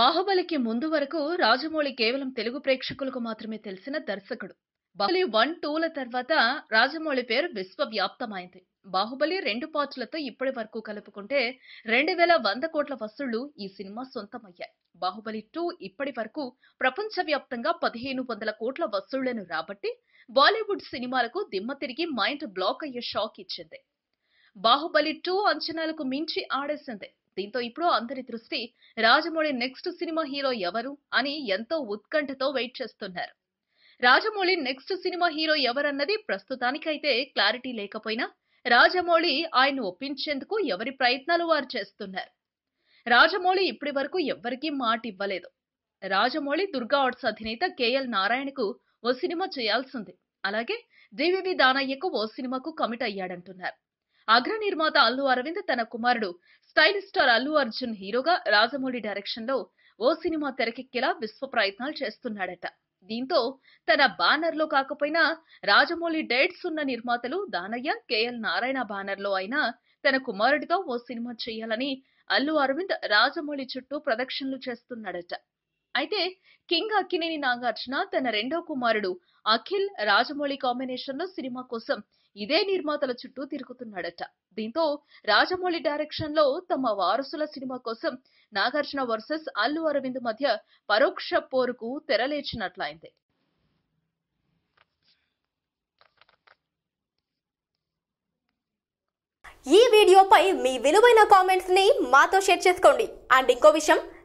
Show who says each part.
Speaker 1: బాహుబలికి ముందు వరకు రాజమౌళి కేవలం తెలుగు ప్రేక్షకులకు మాత్రమే తెలిసిన దర్శకుడు. బాహుబలి వన్ టూల తర్వాత రాజమౌళి పేరు విశ్వవ్యాప్తమైంది. బాహుబలి రెండు పార్ట్లతో ఇప్పటి వరకు కలుపుకుంటే రెండు వేల వంద కోట్ల వసూళ్ళు ఈ సినిమా సొంతమయ్యాయి. బాహుబలి టూ ఇప్పటి వరకు ప్రపంచవ్యాప్తంగా పదిహేను వందల కోట్ల వసూళ్ళను రాబట్టి బాలీవుడ్ సినిమాలకు దిమ్మ తిరిగి మైండ్ బ్లాక్ అయ్యే షాక్ ఇచ్చింది. బాహుబలి టూ అంచనాలకు మించి ఆడేసింది. దీంతో ఇప్పుడు అందరి దృష్టి రాజమౌళి నెక్స్ట్ సినిమా హీరో ఎవరు అని ఎంతో ఉత్కంఠతో వెయిట్ చేస్తున్నారు. రాజమౌళి నెక్స్ట్ సినిమా హీరో ఎవరన్నది ప్రస్తుతానికైతే క్లారిటీ లేకపోయినా రాజమౌళి ఆయన ఒప్పించేందుకు ఎవరి ప్రయత్నాలు వారు చేస్తున్నారు. రాజమౌళి ఇప్పటి వరకు ఎవ్వరికీ మాట ఇవ్వలేదు రాజమౌళి దుర్గా ఆర్ట్స్ అధినేత కేఎల్ నారాయణకు ఓ సినిమా చేయాల్సింది. అలాగే డివివి దానయ్యకు ఓ సినిమాకు కమిట్ అయ్యాడంటున్నారు. అగ్ర నిర్మాత అల్లు అరవింద్ తన కుమారుడు స్టైల్ స్టార్ అల్లు అర్జున్ హీరోగా రాజమౌళి డైరెక్షన్లో ఓ సినిమా తెరకెక్కేలా విశ్వ ప్రయత్నాలు చేస్తున్నాడట. దీంతో తన బ్యానర్లో కాకపోయినా రాజమౌళి డేట్స్ ఉన్న నిర్మాతలు దానయ్య కేఎల్ నారాయణ బ్యానర్లో అయినా తన కుమారుడితో ఓ సినిమా చేయాలని అల్లు అరవింద్ రాజమౌళి చుట్టూ ప్రదక్షిణలు చేస్తున్నాడట. అయితే కింగ్ అక్కినేని నాగార్జున తన రెండో కుమారుడు అఖిల్ రాజమౌళి కాంబినేషన్లో సినిమా కోసం ఇదే నిర్మాతల చుట్టూ తిరుగుతున్నాడట. దీంతో రాజమౌళి డైరెక్షన్లో తమ వారసుల సినిమా కోసం నాగార్జున వర్సెస్ అల్లు అరవింద్ మధ్య పరోక్ష పోరుకు తెరలేచినట్లయింది
Speaker 2: ఈ వీడియోపై మీ విలువైన కామెంట్స్ని మాతో షేర్ చేసుకోండి. అండ్ ఇంకో విషయం